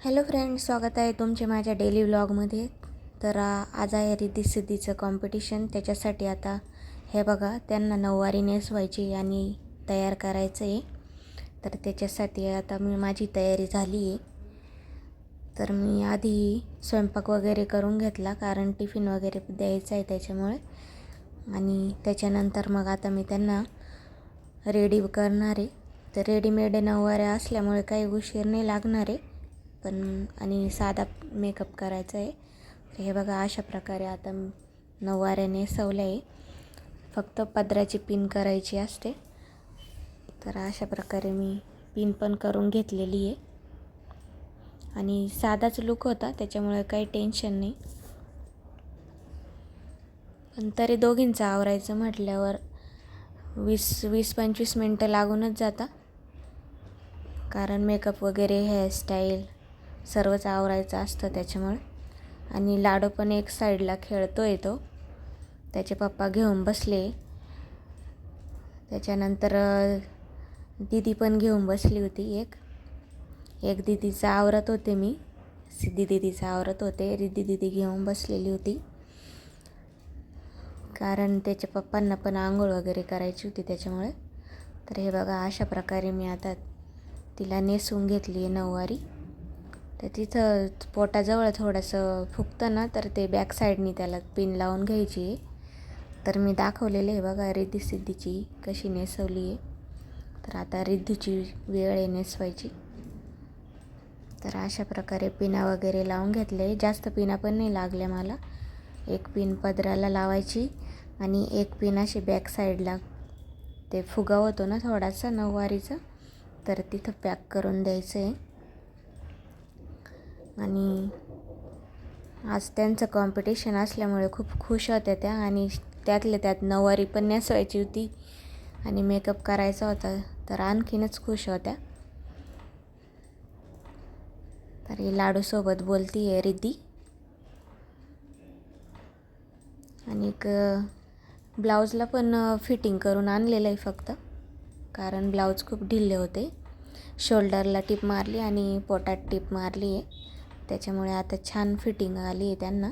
Hello friends स्वागत आहे तुमचे माझ्या डेली व्लॉगमध्ये तर आज आहे रिद्धी सिद्धीचं कॉम्पिटिशन त्याच्यासाठी आता हे बघा त्यांना नऊवारी नेसवायची आणि तयार करायचं आहे तर त्याच्यासाठी आता मी माझी तयारी झाली आहे तर मी आधी स्वयंपाक वगैरे करून घेतला कारण टिफिन वगैरे द्यायचं आहे त्याच्यामुळे. आणि त्याच्यानंतर मग आता मी त्यांना रेडी करणार. आहे तर रेडीमेड नऊवाऱ्या असल्यामुळे काही उशीर नाही लागणार. आहे पण आणि साधा मेकअप करायचा आहे. तर हे बघा अशा प्रकारे आता नऊवाऱ्याने सवलं आहे. फक्त पदराची पिन करायची असते. तर अशा प्रकारे मी पिन पण करून घेतलेली आहे. आणि साधाच लुक होता त्याच्यामुळे काही टेन्शन नाही. पण तरी दोघींचं आवरायचं म्हटल्यावर वीस वीस पंचवीस मिनटं लागूनच जाता. कारण मेकअप वगैरे हेअरस्टाईल सर्वच आवरायचं असतं त्याच्यामुळे. आणि लाडो पण एक साईडला खेळतो येतो त्याचे पप्पा घेऊन बसले. त्याच्यानंतर दिदी पण घेऊन बसली होती एक. एक दिदीचं आवरत होते मी. सिद्धी दिदीचं आवरत होते. रिद्धी दिदी घेऊन बसलेली होती. कारण त्याच्या पप्पांना पण आंघोळ वगैरे करायची होती त्याच्यामुळे. तर हे बघा अशा प्रकारे मी आता तिला नेसून घेतली आहे नऊवारी. तर तिथं पोटाजवळ थोडंसं फुगतं ना तर ते बॅक साईडनी त्याला पिन लावून घ्यायची. आहे तर मी दाखवलेलं आहे बघा रिद्धी सिद्धीची कशी नेसवली आहे. तर आता रिद्धीची वेळ आहे नेसवायची. तर अशा प्रकारे पिना वगैरे लावून घेतले. जास्त पिना पण नाही लागल्या मला. एक पिन पदराला लावायची आणि एक पिन अशी बॅक साईडला ते फुगा होतो ना थोडासा नऊवारीचा तर तिथं पॅक करून द्यायचं आहे आणि आज त्यांचं कॉम्पिटिशन असल्यामुळे खूप खुश होत्या त्या आणि त्यातल्या त्यात नऊवारी पण नेसवायची होती आणि मेकअप करायचा होता तर आणखीनच खुश होत्या. तर ही लाडूसोबत बोलती आहे रिद्धी. आणि एक ब्लाऊजला पण फिटिंग करून आणलेलं आहे फक्त. कारण ब्लाऊज खूप ढिल्ले होते. शोल्डरला टिप मारली आणि पोटात टिप मारली आहे त्याच्यामुळे आता छान फिटिंग आली आहे त्यांना.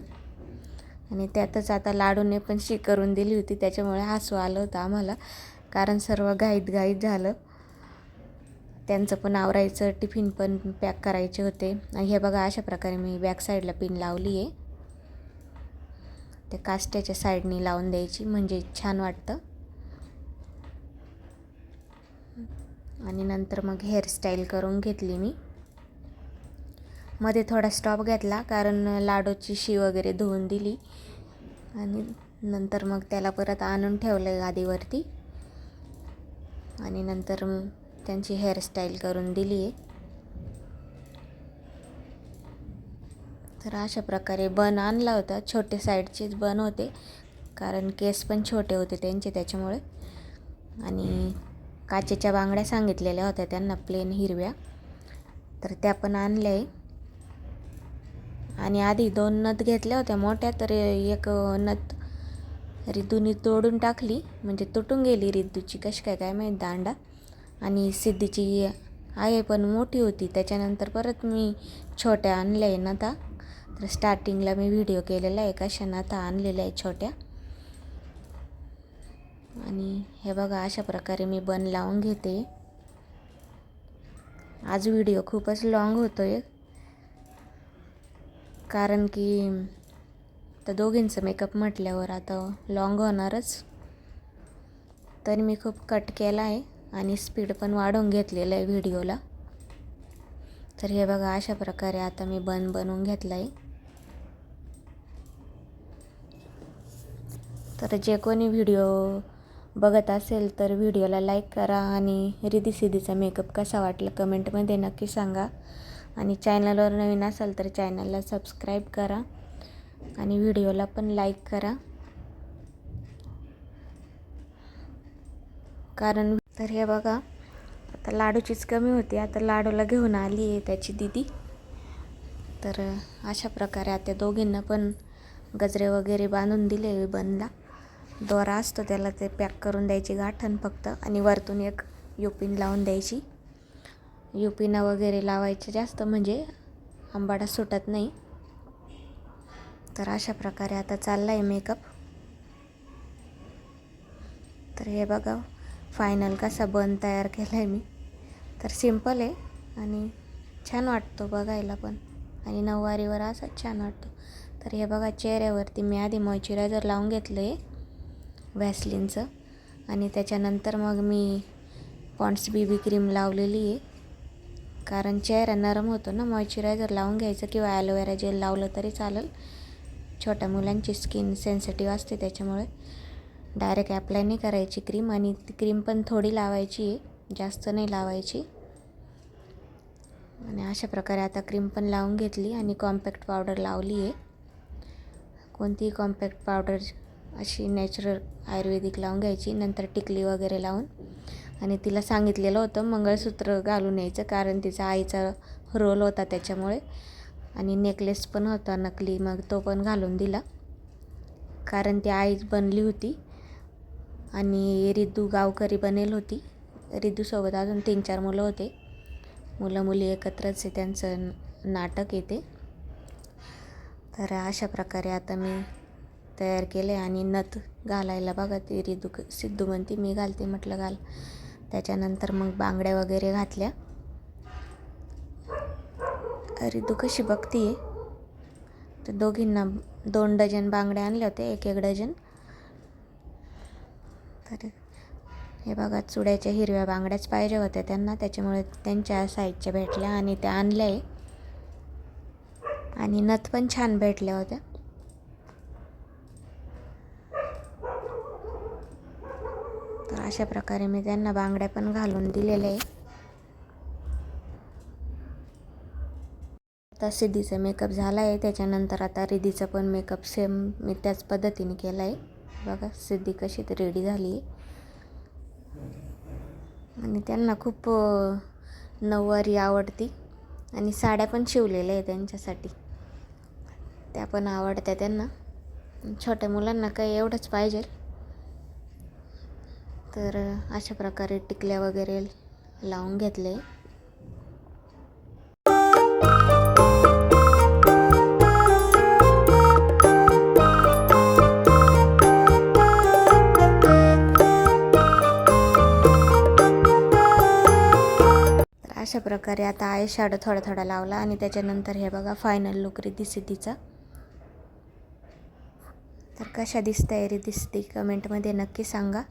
आणि त्यातच आता लाडूने पण शी करून दिली होती त्याच्यामुळे हसू आलं होतं आम्हाला. कारण सर्व घाईत घाईत झालं. त्यांचं पण आवरायचं टिफिन पण पॅक करायचे होते. आणि हे बघा अशा प्रकारे मी बॅक साईडला पिन लावली आहे. ते कास्ट्याच्या साईडनी लावून द्यायची म्हणजे छान वाटतं. आणि नंतर मग हेअरस्टाईल करून घेतली मी. मध्ये थोडा स्टॉप घेतला कारण लाडूची शी वगैरे धुवून दिली. आणि नंतर मग त्याला परत आणून ठेवलं गादीवरती आणि नंतर त्यांची हेअरस्टाईल करून दिली आहे तर अशा प्रकारे बन आणला होता. छोटे साईडचेच बन होते. कारण केस पण छोटे होते त्यांचे त्याच्यामुळे. आणि काचेच्या बांगड्या सांगितलेल्या होत्या त्यांना प्लेन हिरव्या. तर त्या पण आणल्या. आहे आणि आधी दोन नथ घेतल्या होत्या मोठ्या तर एक नथ रिद्धूनी तोडून टाकली म्हणजे तुटून गेली रिद्धूची. कशी काय काय माहीत दांडा. आणि सिद्धीची आहे पण मोठी होती त्याच्यानंतर परत मी छोट्या आणल्या आहे नथा. तर स्टार्टिंगला मी व्हिडिओ केलेला आहे कशा नथा आणलेल्या आहे छोट्या. आणि हे बघा अशा प्रकारे मी बन लावून घेते. आज व्हिडिओ खूपच लाँग होतो आहे कारण की तर दोघींचं मेकअप म्हटल्यावर आता लॉंग होणारच. तर मी खूप कट केला आहे आणि स्पीड पण वाढवून घेतलेलं आहे व्हिडिओला तर हे बघा अशा प्रकारे आता मी बन बनवून घेतलं आहे तर जे कोणी व्हिडिओ बघत असेल तर व्हिडिओला लाईक करा आणि रिधी सिधीचा मेकअप कसा वाटला कमेंटमध्ये नक्की सांगा. आणि चॅनलवर नवीन असाल तर चॅनलला सबस्क्राईब करा आणि व्हिडिओला पण लाईक करा. कारण तर हे बघा आता लाडूचीच कमी होती. आता लाडूला घेऊन आली आहे त्याची दिदी. तर अशा प्रकारे आता दोघींना पण गजरे वगैरे बांधून दिले बनला. दोरा असतो त्याला ते पॅक करून द्यायची गाठण फक्त. आणि वरतून एक युपिन लावून द्यायची. युपिना वगैरे लावायचे जास्त म्हणजे आंबाडा सुटत नाही. तर अशा प्रकारे आता चालला आहे मेकअप. तर हे बघा फायनल कसा बन तयार केला आहे मी. तर सिंपल आहे आणि छान वाटतो बघायला पण. आणि नऊवारीवर असाच छान वाटतो. तर हे बघा चेहऱ्यावरती मी आधी मॉइश्चरायझर लावून घेतलं आहे व्हॅसलिनचं आणि त्याच्यानंतर मग मी पॉन्ड्स बी बी क्रीम लावलेली आहे कारण चेहरा नरम होतो ना मॉइश्चरायझर लावून घ्यायचं किंवा ॲलोवेरा जेल लावलं तरी चालेल. छोट्या मुलांची स्किन सेन्सिटिव्ह असते त्याच्यामुळे. डायरेक्ट ॲप्लाय नाही करायची क्रीम आणि ती क्रीम पण थोडी लावायची आहे जास्त नाही लावायची. आणि अशा प्रकारे आता क्रीम पण लावून घेतली आणि कॉम्पॅक्ट पावडर लावली आहे. कोणतीही कॉम्पॅक्ट पावडर अशी नॅचरल आयुर्वेदिक लावून घ्यायची नंतर टिकली वगैरे लावून. आणि तिला सांगितलेलं होतं मंगळसूत्र घालून यायचं कारण तिचा आईचा रोल होता त्याच्यामुळे. आणि नेकलेस पण होता नकली मग तो पण घालून दिला. कारण ती आईच बनली होती आणि रिद्दू गावकरी बनेल होती. रिद्धूसोबत अजून तीन चार मुलं होते. मुलं मुली एकत्रच आहे त्यांचं नाटक येते तर अशा प्रकारे आता मी तयार केले आणि नथ घालायला बघा ती रिदू सिद्धू म्हणते मी घालते म्हटलं घाल. त्याच्यानंतर मग बांगड्या वगैरे घातल्या. अरे तू कशी बघती आहे तर दोघींना दोन डझन बांगड्या आणल्या होत्या एक एक डझन. तर हे बघा चुड्याच्या हिरव्या बांगड्याच पाहिजे होत्या त्यांना. त्याच्यामुळे त्यांच्या साईजच्या भेटल्या आणि त्या आणल्या. आहे आणि नथ पण छान भेटल्या होत्या तर अशा प्रकारे मी त्यांना बांगड्या पण घालून दिलेल्या आहे आता सिद्धीचा मेकअप झाला आहे त्याच्यानंतर आता रिधीचा पण मेकअप सेम मी त्याच पद्धतीने केला आहे बघा सिद्धी कशी तर रेडी झाली. आहे आणि त्यांना खूप नऊवारी आवडती. आणि साड्या पण शिवलेल्या आहे त्यांच्यासाठी. त्या पण आवडत्या त्यांना. छोट्या मुलांना काही एवढंच पाहिजे. तर अशा प्रकारे टिकल्या वगैरे लावून घेतले. तर अशा प्रकारे आता आय शॅडो थोडा थोडा लावला आणि त्याच्यानंतर हे बघा फायनल लुक दिसते तिचा तर कशा दिसत आहे रिद्धी कमेंटमध्ये नक्की सांगा.